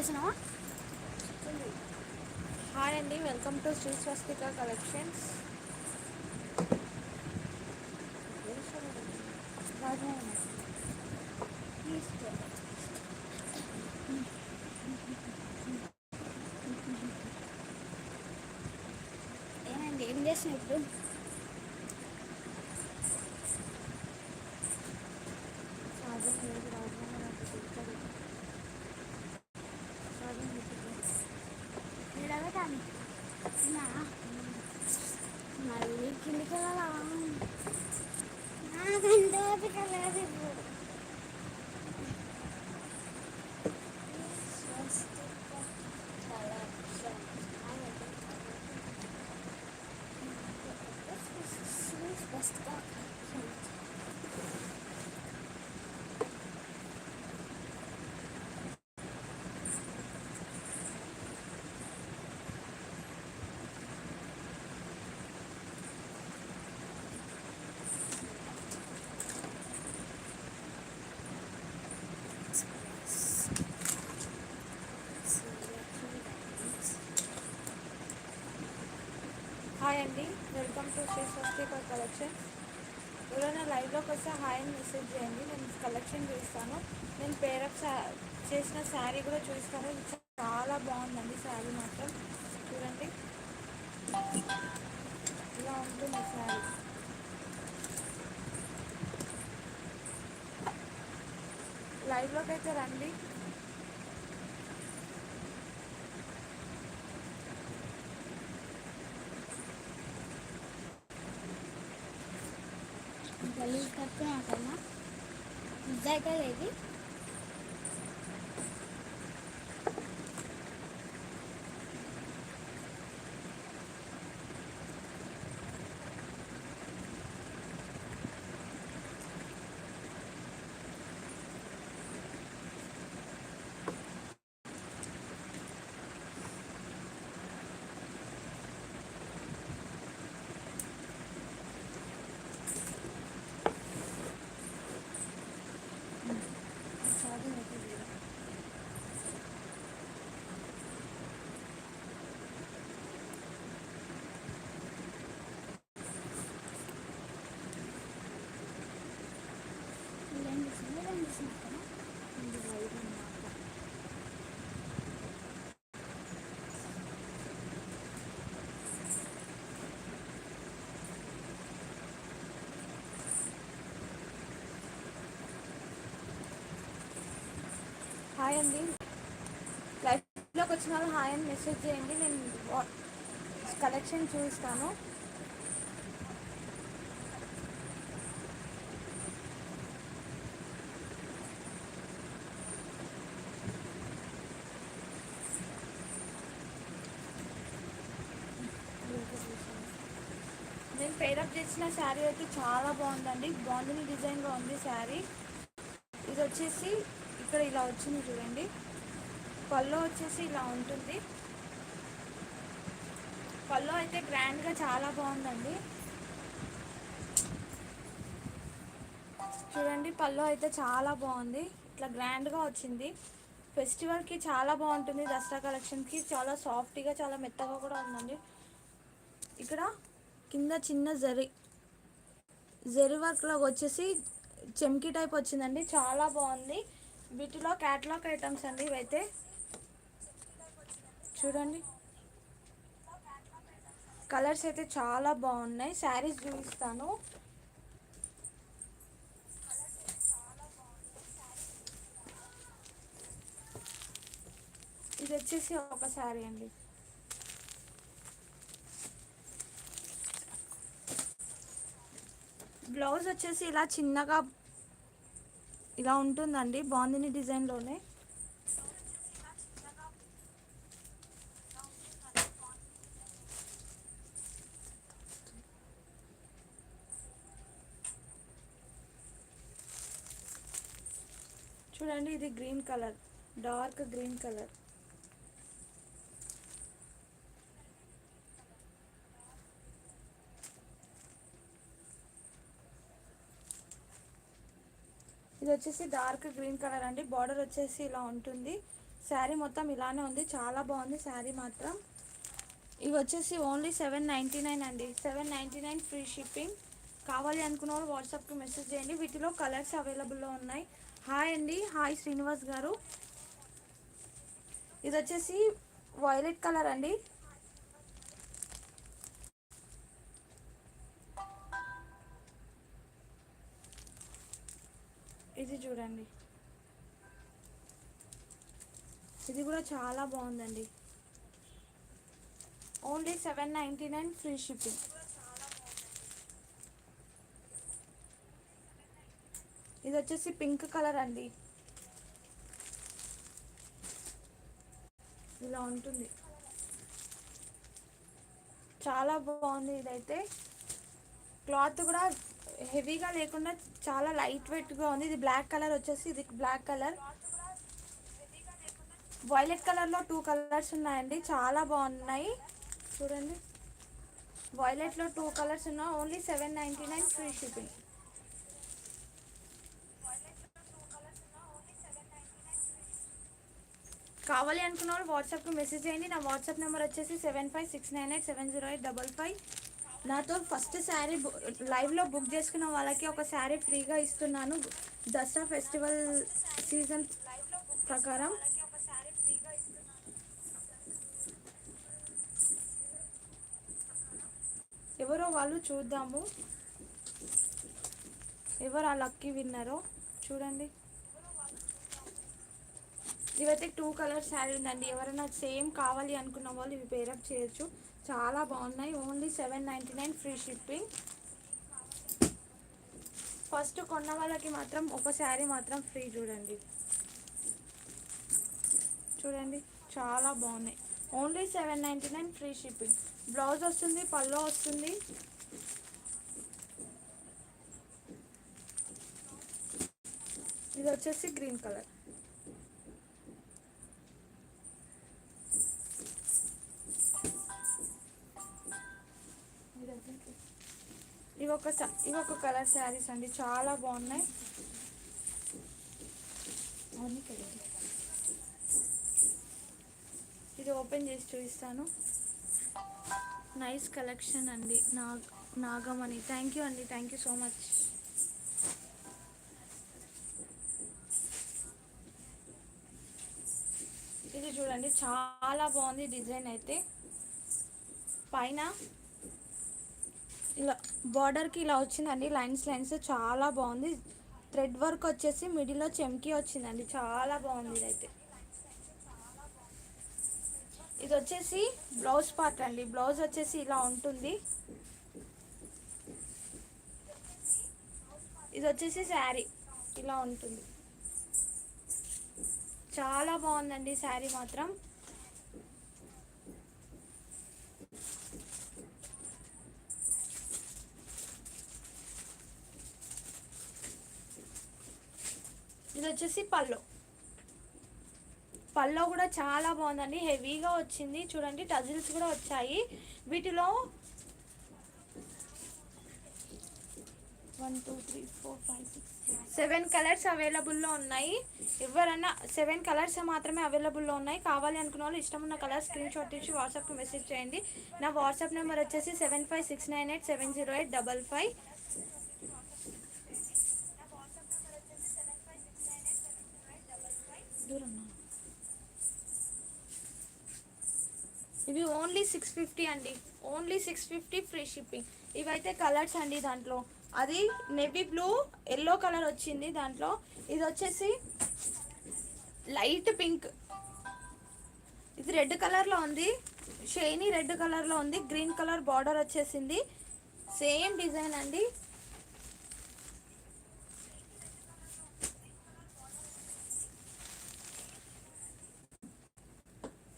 చేసినావా హాయ్ అండి welcome to Shri Swastika collections తీసుకో ఏమండి ఏం చేసిన ఇప్పుడు నిలబెట్టాను మళ్ళీ కిందికి వెళ్ళాలా? నాకంటే ఓపిక లేదు ఇప్పుడు. హాయ్ అండి welcome to Shri Swastika collection ఎవరైనా లైవ్లోకి వస్తే హాయ్ అని మెసేజ్ చేయండి. నేను కలెక్షన్ చూస్తాను. నేను పేరప్ చేసిన శారీ కూడా చూస్తాను. చాలా బాగుందండి శారీ మాత్రం. చూడండి. ఇలా ఉంటుంది శారీ లైవ్లోకి అయితే రండి. గలీజ్ కట్టుకున్నా కన్నా అయితే లేదు రెండు సినిమా రెండు సినిమా కదా ఇది వైట్ అన్నమాట హాయ్ అండి. లైఫ్లోకి వచ్చిన వాళ్ళు హాయ్ అని మెసేజ్ చేయండి. నేను కలెక్షన్ చూస్తాను. నేను పేరప్ చేసిన శారీ అయితే చాలా బాగుందండి. బాగుంది డిజైన్గా ఉంది శారీ ఇది వచ్చేసి ఇక్కడ ఇలా వచ్చింది చూడండి. పళ్ళు వచ్చేసి ఇలా ఉంటుంది. పళ్ళు అయితే గ్రాండ్గా చాలా బాగుందండి. చూడండి పళ్ళు అయితే చాలా బాగుంది. ఇట్లా గ్రాండ్గా వచ్చింది. ఫెస్టివల్కి చాలా బాగుంటుంది. దసరా కలెక్షన్కి చాలా సాఫ్ట్గా చాలా మెత్తగా కూడా ఉందండి. ఇక్కడ కింద చిన్న జరి జరి వర్క్లో వచ్చేసి చెమ్కి టైప్ వచ్చిందండి. చాలా బాగుంది. వీటిలో క్యాట్లాగ్ ఐటమ్స్ అండి ఇవైతే. చూడండి. కలర్స్ అయితే చాలా బాగున్నాయి. శారీస్ చూపిస్తాను. ఇది వచ్చేసి ఒక శారీ అండి. బ్లౌజ్ వచ్చేసి ఇలా చిన్నగా ఇలా ఉంటుందండి బాందిని డిజైన్లోనే. చూడండి ఇది green colour dark green colour. ఇది వచ్చేసి డార్క్ గ్రీన్ కలర్ అండి. బార్డర్ వచ్చేసి ఇలా ఉంటుంది. శారీ మొత్తం ఇలానే ఉంది. చాలా బాగుంది శారీ మాత్రం. ఇవి వచ్చేసి ఓన్లీ సెవెన్ నైంటీ నైన్ అండి. Seven ninety nine free shipping. కావాలి అనుకున్న వాళ్ళు వాట్సాప్కి మెసేజ్ చేయండి. వీటిలో కలర్స్ అవైలబుల్లో ఉన్నాయి. హాయ్ అండి. హాయ్ శ్రీనివాస్ గారు. ఇది వచ్చేసి వైలెట్ కలర్ అండి. చూడండి. ఇది కూడా చాలా బాగుందండి. Only seven ninety nine free shipping ఇది వచ్చేసి పింక్ కలర్ అండి. ఇలా ఉంటుంది. చాలా బాగుంది ఇదైతే. క్లాత్ కూడా హెవీగా లేకుండా చాలా లైట్ వెయిట్గా ఉంది. ఇది బ్లాక్ కలర్ వచ్చేసి ఇది బ్లాక్ కలర్. వైలెట్ కలర్లో టూ కలర్స్ ఉన్నాయండి. చాలా బాగున్నాయి. చూడండి. వైలెట్లో టూ కలర్స్ ఉన్నాయి. Only seven ninety nine free shipping. కావాలి అనుకున్న వాళ్ళు వాట్సాప్కి మెసేజ్ చేయండి. నా వాట్సాప్ నెంబర్ వచ్చేసి seven five six nine eight seven zero eight double five. నాతో ఫస్ట్ శారీ లైవ్లో బుక్ చేసుకున్న వాళ్ళకి ఒక శారీ ఫ్రీగా ఇస్తున్నాను. దసరా ఫెస్టివల్ సీజన్ ప్రకారం. ఎవరో వాళ్ళు చూద్దాము. ఎవరు ఆ లక్కీ విన్నారో చూడండి. ఇవైతే టూ కలర్ శారీ ఉందండి. ఎవరైనా సేమ్ కావాలి అనుకున్న వాళ్ళు ఇవి పేరప్ చేయొచ్చు. చాలా బాగున్నాయి. Only seven ninety nine free shipping first కొన్న వాళ్ళకి మాత్రం ఒక శారీ మాత్రం ఫ్రీ చూడండి. చూడండి చాలా బాగున్నాయి. Only seven ninety nine free shipping blouse వస్తుంది పల్లో వస్తుంది. ఇది వచ్చేసి గ్రీన్ కలర్ ఇవొక ఇవొక కలర్ శారీస్ అండి చాలా బాగున్నాయి. ఇది ఓపెన్ చేసి చూపిస్తాను. నైస్ కలెక్షన్ అండి నాగ్ నాగమణి. థ్యాంక్ యూ అండి థ్యాంక్ యూ సో మచ్. ఇది చూడండి చాలా బాగుంది డిజైన్ అయితే. పైన ఇలా బార్డర్కి ఇలా వచ్చిందండి. లైన్స్ లైన్స్ చాలా బాగుంది. థ్రెడ్ వర్క్ వచ్చేసి మిడిల్లో చెమ్కి వచ్చిందండి. చాలా బాగుంది ఇదైతే. ఇది వచ్చేసి బ్లౌజ్ పార్ట్ అండి. బ్లౌజ్ వచ్చేసి ఇలా ఉంటుంది. ఇది వచ్చేసి శారీ ఇలా ఉంటుంది. చాలా బాగుందండి శారీ మాత్రం. ఇది వచ్చేసి పల్లో పల్లో కూడా చాలా బాగుందండి. హెవీగా వచ్చింది. చూడండి టజిల్స్ కూడా వచ్చాయి. వీటిలో one two three four five six seven colours అవైలబుల్లో ఉన్నాయి. ఎవరన్నా సెవెన్ కలర్స్ మాత్రమే అవైలబుల్లో ఉన్నాయి. కావాలి అనుకున్న వాళ్ళు ఇష్టం ఉన్న కలర్ స్క్రీన్ షాట్ ఇచ్చి వాట్సాప్కి మెసేజ్ చేయండి. నా వాట్సాప్ నెంబర్ వచ్చేసి seven five six nine eight seven zero eight double five. ఇవి ఓన్లీ సిక్స్ ఫిఫ్టీ అండి. Only six fifty free shipping ఇవైతే కలర్స్ అండి దాంట్లో. అది నెవీ బ్లూ ఎల్లో కలర్ వచ్చింది దాంట్లో. ఇది వచ్చేసి లైట్ పింక్ ఇది రెడ్ కలర్లో ఉంది. షైనీ రెడ్ కలర్లో ఉంది. గ్రీన్ కలర్ బార్డర్ వచ్చేసింది. సేమ్ డిజైన్ అండి.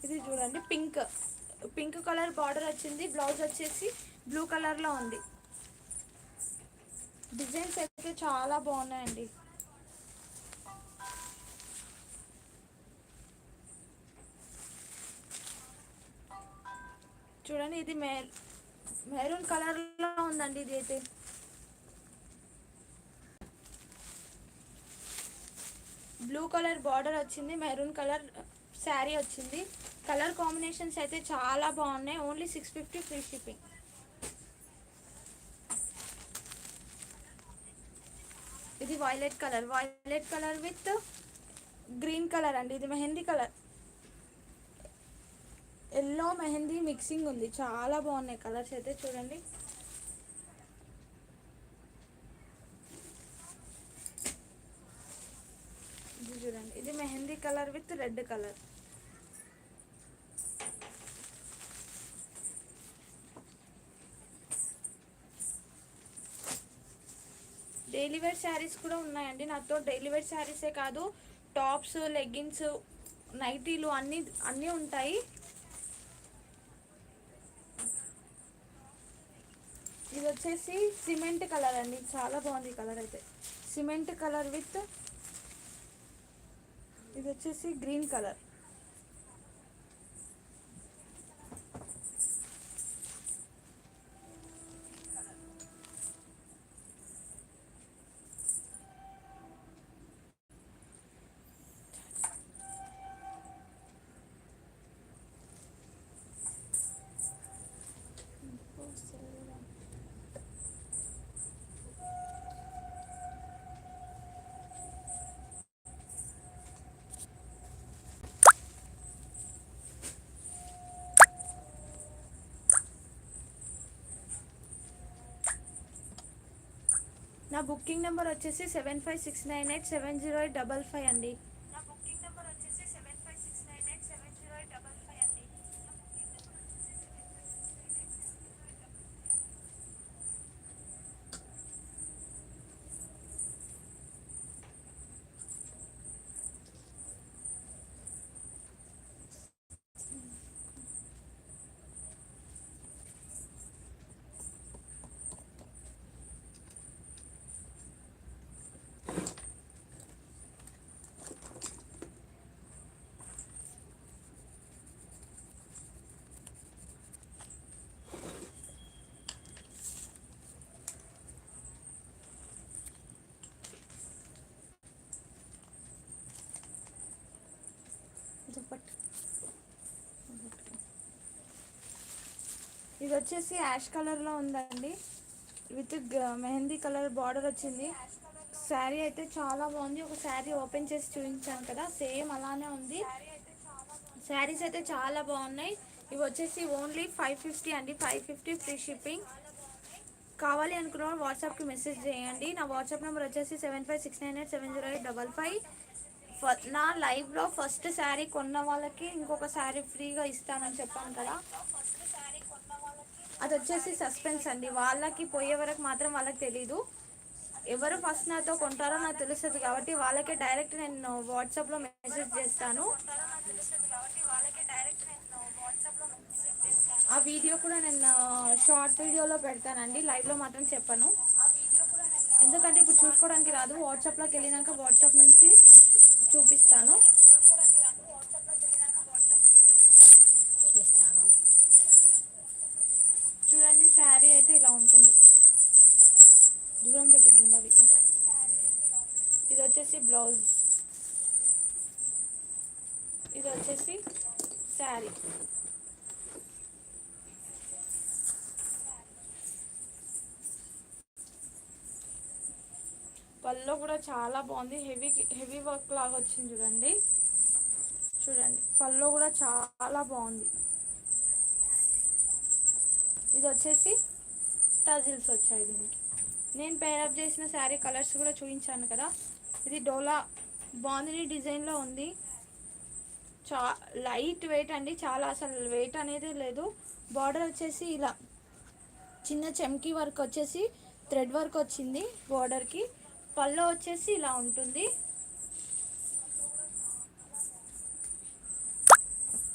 ఇది చూడండి పింక్ పింక్ కలర్ బార్డర్ వచ్చింది బ్లౌజ్ వచ్చేసి బ్లూ కలర్లో ఉంది. డిజైన్స్ అయితే చాలా బాగున్నాయండి. చూడండి ఇది మె మెరూన్ కలర్లో ఉందండి ఇది అయితే. బ్లూ కలర్ బార్డర్ వచ్చింది మెరూన్ కలర్ శారీ వచ్చింది. కలర్ కాంబినేషన్స్ అయితే చాలా బాగున్నాయి. Only six fifty free shipping ఇది violet colour violet colour with green colour అండి. ఇది mehndi colour yellow mehndi mixing ఉంది. చాలా బాగున్నాయి కలర్స్ అయితే చూడండి. ఇది చూడండి. ఇది mehndi colour with red colour daily wear saris కూడా ఉన్నాయండి. నాతో డైలీ వేర్ శారీసే కాదు టాప్స్ లెగ్గిన్స్ నైటీలు అన్నీ అన్నీ ఉంటాయి. ఇది వచ్చేసి సిమెంట్ కలర్ అండి. చాలా బాగుంది కలర్ అయితే. సిమెంట్ కలర్ విత్ ఇది వచ్చేసి గ్రీన్ కలర్. నా బుకింగ్ నెంబర్ వచ్చేసి seven five six nine eight seven zero eight double five అండి నా బుకింగ్ నెంబర్ వచ్చేసి seven five six nine eight seven zero eight double five అండి దుప్పట్ ఇది వచ్చేసి యాష్ కలర్లో ఉందండి. విత్ మెహందీ కలర్ బార్డర్ వచ్చింది. శారీ అయితే చాలా బాగుంది. ఒక శారీ ఓపెన్ చేసి చూపించాను కదా సేమ్ అలానే ఉంది. శారీస్ అయితే చాలా బాగున్నాయి. ఇవి వచ్చేసి ఓన్లీ ఫైవ్ ఫిఫ్టీ అండి. Five fifty free shipping. కావాలి అనుకున్న వాట్సాప్కి మెసేజ్ చేయండి. నా వాట్సాప్ నెంబర్ వచ్చేసి seven five six nine eight seven zero eight double five. ఫ- నా లైఫ్లో ఫస్ట్ శారీ కొన్న వాళ్ళకి ఇంకొక శారీ ఫ్రీగా ఇస్తానని చెప్పాను కదా. అది వచ్చేసి సస్పెన్స్ అండి. వాళ్ళకి పోయే వరకు మాత్రం వాళ్ళకి తెలీదు. ఎవరు ఫస్ట్ నాతో కొంటారో నాకు తెలుస్తుంది కాబట్టి వాళ్ళకే డైరెక్ట్ నేను వాట్సాప్లో మెసేజ్ చేస్తాను. ఆ వీడియో కూడా నేను షార్ట్ వీడియోలో పెడతానండి. లైవ్లో మాత్రం చెప్పను. ఎందుకంటే ఇప్పుడు చూసుకోవడానికి రాదు. వాట్సాప్లోకి వెళ్ళినాక వాట్సాప్ నుంచి చూపిస్తాను చూపిస్తాను చూడండి శారీ అయితే ఇలా ఉంటుంది. దూరం పెట్టుకుందా విక ఇది వచ్చేసి బ్లౌజ్. ఇది వచ్చేసి శారీ. పళ్ళు కూడా చాలా బాగుంది. హెవీ హెవీ వర్క్ లాగా వచ్చింది చూడండి. చూడండి. పళ్ళు కూడా చాలా బాగుంది. ఇది వచ్చేసి టజిల్స్ వచ్చాయి దీనికి. నేను పేరప్ చేసిన శారీ కలర్స్ కూడా చూపించాను కదా. ఇది డోలా బాందిని డిజైన్లో ఉంది. చా లైట్ వెయిట్ అండి. చాలా అసలు వెయిట్ అనేది లేదు. బార్డర్ వచ్చేసి ఇలా చిన్న చెమ్కీ వర్క్ వచ్చేసి థ్రెడ్ వర్క్ వచ్చింది బార్డర్కి పళ్ళు వచ్చేసి ఇలా ఉంటుంది.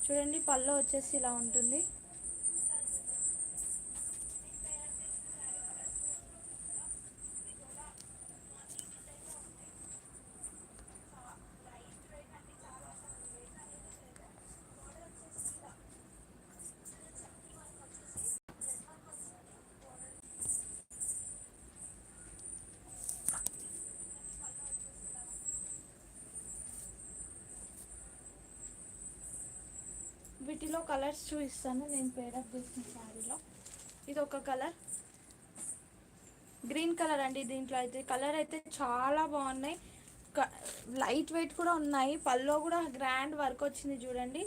చూడండి పళ్ళు వచ్చేసి ఇలా ఉంటుంది. వీటిలో కలర్స్ చూపిస్తాను. నేను పేరప్ చేసిన శారీలో. ఇది ఒక కలర్. గ్రీన్ కలర్ అండి దీంట్లో అయితే. కలర్ అయితే చాలా బాగున్నాయి. లైట్ వెయిట్ కూడా ఉన్నాయి. పల్లో కూడా గ్రాండ్ వర్క్ వచ్చింది చూడండి.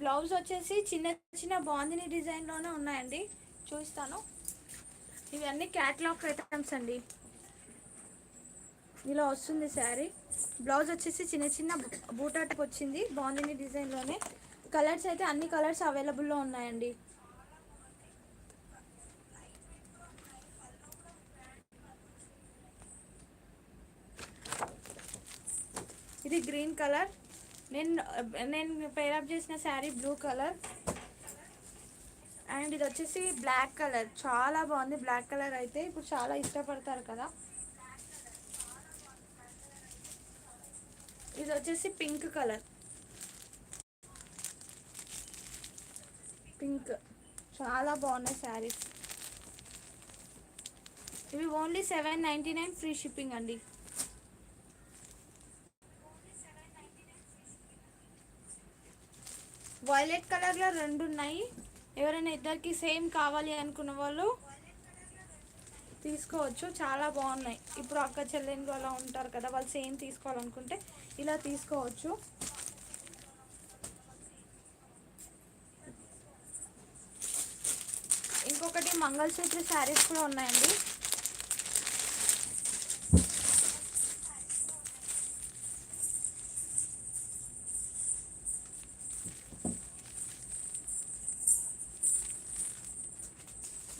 బ్లౌజ్ వచ్చేసి చిన్న చిన్న బాందిని డిజైన్లోనే ఉన్నాయండి. చూపిస్తాను. ఇవన్నీ క్యాట్లాగ్ ఐటమ్స్ అండి. ఇలా వస్తుంది శారీ. బ్లౌజ్ వచ్చేసి చిన్న చిన్న బూటా వచ్చింది బాందిని డిజైన్లోనే. కలర్స్ అయితే అన్ని కలర్స్ అవైలబుల్లో ఉన్నాయండి. ఇది గ్రీన్ కలర్. నేను నేను పేరప్ చేసిన శారీ బ్లూ కలర్. అండ్ ఇది వచ్చేసి బ్లాక్ కలర్. చాలా బాగుంది బ్లాక్ కలర్ అయితే. ఇప్పుడు చాలా ఇష్టపడతారు కదా. ఇది వచ్చేసి పింక్ కలర్. పింక్. చాలా బాగున్నాయి శారీస్. ఇవి only seven ninety nine free shipping అండి. వైలెట్ కలర్లో రెండు ఉన్నాయి. ఎవరైనా ఇద్దరికి సేమ్ కావాలి అనుకున్న వాళ్ళు తీసుకోవచ్చు. చాలా బాగున్నాయి. ఇప్పుడు అక్క చెల్లెళ్ళు అలా ఉంటారు కదా వాళ్ళు సేమ్ తీసుకోవాలనుకుంటే ఇలా తీసుకోవచ్చు. మంగళసూత్ర శారీస్ కూడా ఉన్నాయండి.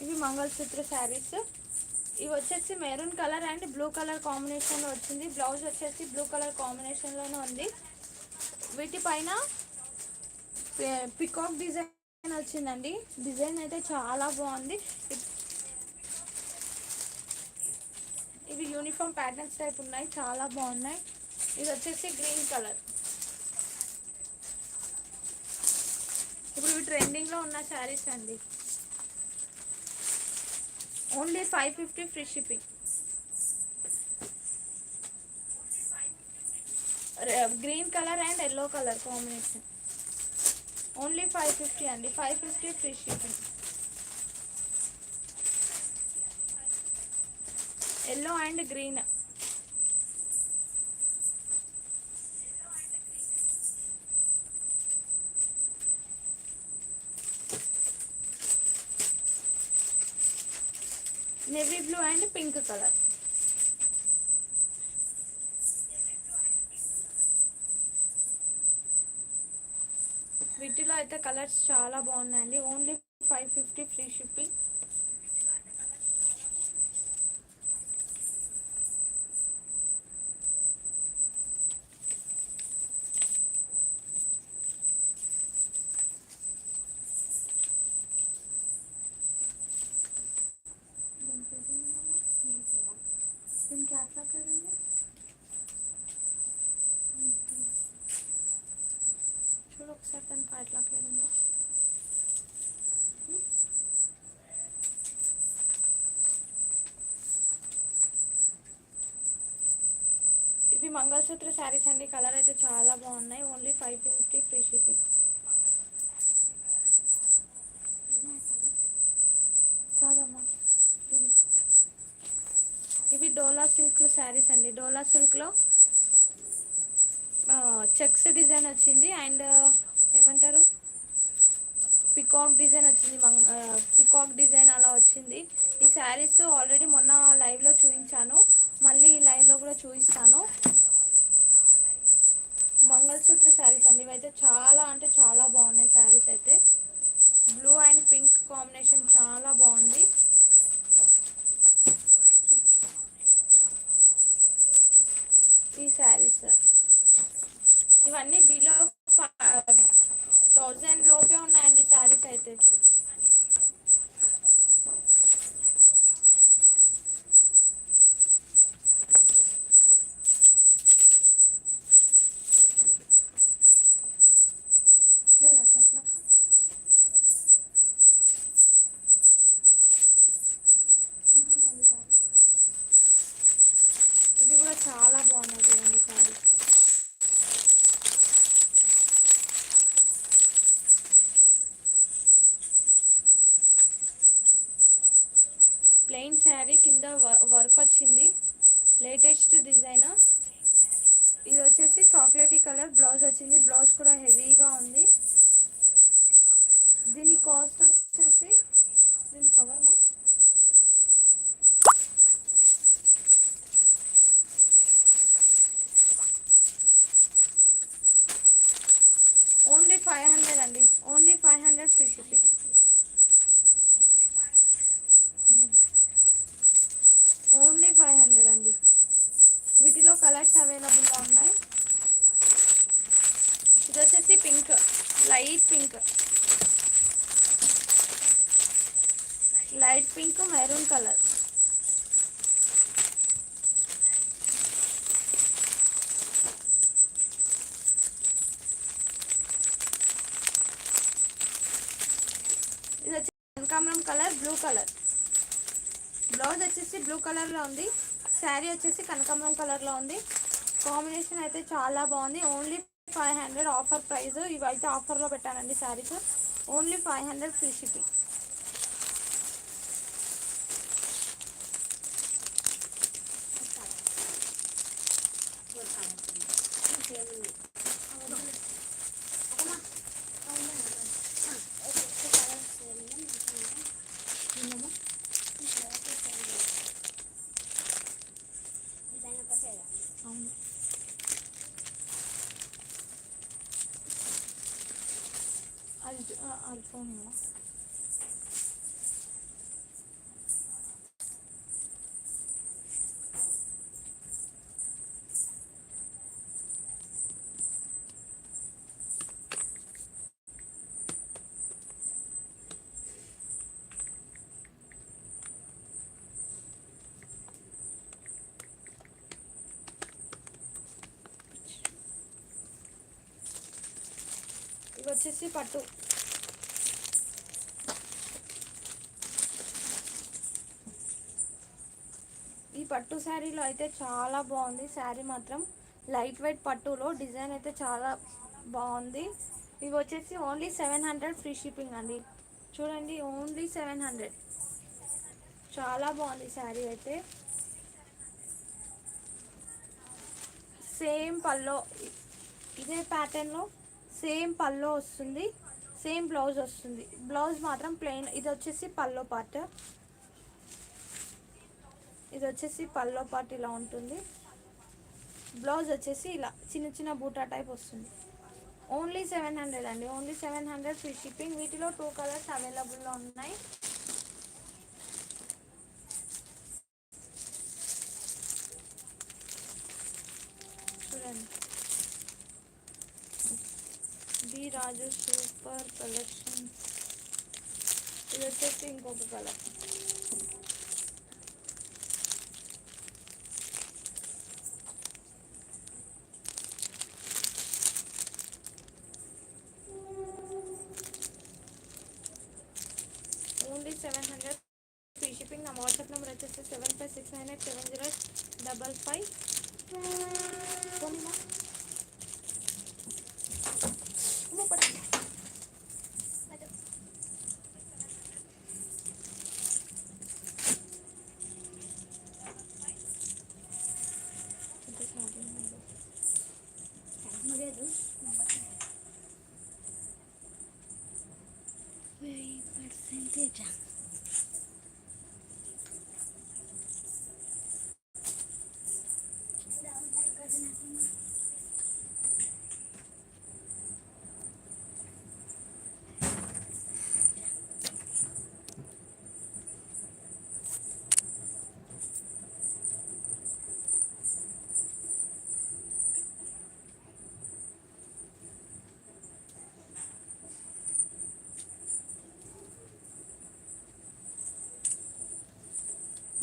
ఇవి మంగళసూత్ర శారీస్. ఇవి వచ్చేసి maroon colour and blue colour కాంబినేషన్లో వచ్చింది. బ్లౌజ్ వచ్చేసి బ్లూ కలర్ కాంబినేషన్లోనే ఉంది. వీటిపైన పికాక్ డిజైన్ వచ్చిందండి డిజైన్ అయితే చాలా బాగుంది. ఇప్- ఇవి యూనిఫామ్ ప్యాటర్న్స్ టైప్ ఉన్నాయి. చాలా బాగున్నాయి. ఇది వచ్చేసి గ్రీన్ కలర్. ఇప్పుడు ఇవి ట్రెండింగ్లో ఉన్న శారీస్ అండి. Only five fifty free shipping. Green colour and yellow colour combination. Only five fifty అండి. Five fifty free shipping. Yellow and green. Navy blue and pink colour వీటిలో అయితే కలర్స్ చాలా బాగున్నాయండి. Only five fifty free shipping. ఇవి మంగళసూత్ర శారీస్ అండి. Colour అయితే చాలా బాగున్నాయి. Only five fifty free shipping. కాదమ్మా. ఇవి. ఇవి డోలా సిల్క్లో శారీస్ అండి. డోలా సిల్క్లో చెక్స్ డిజైన్ వచ్చింది. అండ్ ఏమంటారు? పికాక్ డిజైన్ వచ్చింది. పికాక్ డిజైన్ అలా వచ్చింది. ఈ శారీస్ ఆల్రెడీ మొన్న లైవ్లో చూపించాను. కూడా చూపిస్తాను. మంగళసూత్ర శారీస్ అండి. ఇవైతే చాలా అంటే చాలా బాగున్నాయి శారీస్ అయితే. బ్లూ అండ్ పింక్ కాంబినేషన్ చాలా బాగుంది. ఈ శారీస్. ఇవన్నీ బిలో థౌజండ్ లోపే ఉన్నాయండి శారీస్ అయితే. Latest design. ఇది వచ్చేసి చాక్లెటీ కలర్ బ్లౌజ్ వచ్చింది. బ్లౌజ్ కూడా హెవీగా ఉంది. దీని కాస్ట్ వచ్చేసి దీని కవర్ మా ఓన్లీ ఫైవ్ హండ్రెడ్ అండి only five hundred free shipping only five hundred అండి వీటిలో కలర్స్ అవైలబుల్గా ఉన్నాయి ఇది వచ్చేసి pink light pink light pink maroon colour ఇది వచ్చి కనకాంబరం కలర్. బ్లౌజ్ వచ్చేసి బ్లూ కలర్లో ఉంది. శారీ వచ్చేసి కనకాంబరం కలర్లో ఉంది. కాంబినేషన్ అయితే చాలా బాగుంది. Only five hundred offer price ఇవైతే ఆఫర్లో పెట్టానండి saris only five hundred free shipping అది చూ- ఆ, వచ్చేసి పట్టు. ఈ పట్టు శారీలో అయితే చాలా బాగుంది. శారీ మాత్రం లైట్ వెయిట్ పట్టులో డిజైన్ అయితే చాలా బాగుంది. ఇవి వచ్చేసి only seven hundred free shipping అండి. చూడండి ఓన్లీ సెవెన్ హండ్రెడ్. చాలా బాగుంది శారీ అయితే. సేమ్ పల్లో ఇదే ప్యాటర్న్లో సేమ్ పల్లో వస్తుంది సేమ్ బ్లౌజ్ వస్తుంది. బ్లౌజ్ మాత్రం ప్లెయిన్ ఇది వచ్చేసి పల్లో పార్ట్ ఇది వచ్చేసి పల్లో పార్ట్ ఇలా ఉంటుంది. బ్లౌజ్ వచ్చేసి ఇలా చిన్న చిన్న బూటా టైప్ వస్తుంది. ఓన్లీ సెవెన్ హండ్రెడ్ అండి. Only seven hundred free shipping వీటిలో టూ కలర్స్ అవైలబుల్లో ఉన్నాయి. చూడండి. బి రాజు సూపర్ కలెక్షన్ ఇది వచ్చేసి ఇంకొక కలర్ ఓన్లీ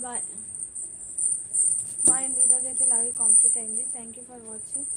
బాయ్. బాయ్ అండి ఈరోజు అయితే లైవ్ కంప్లీట్ అయింది. Thank you for watching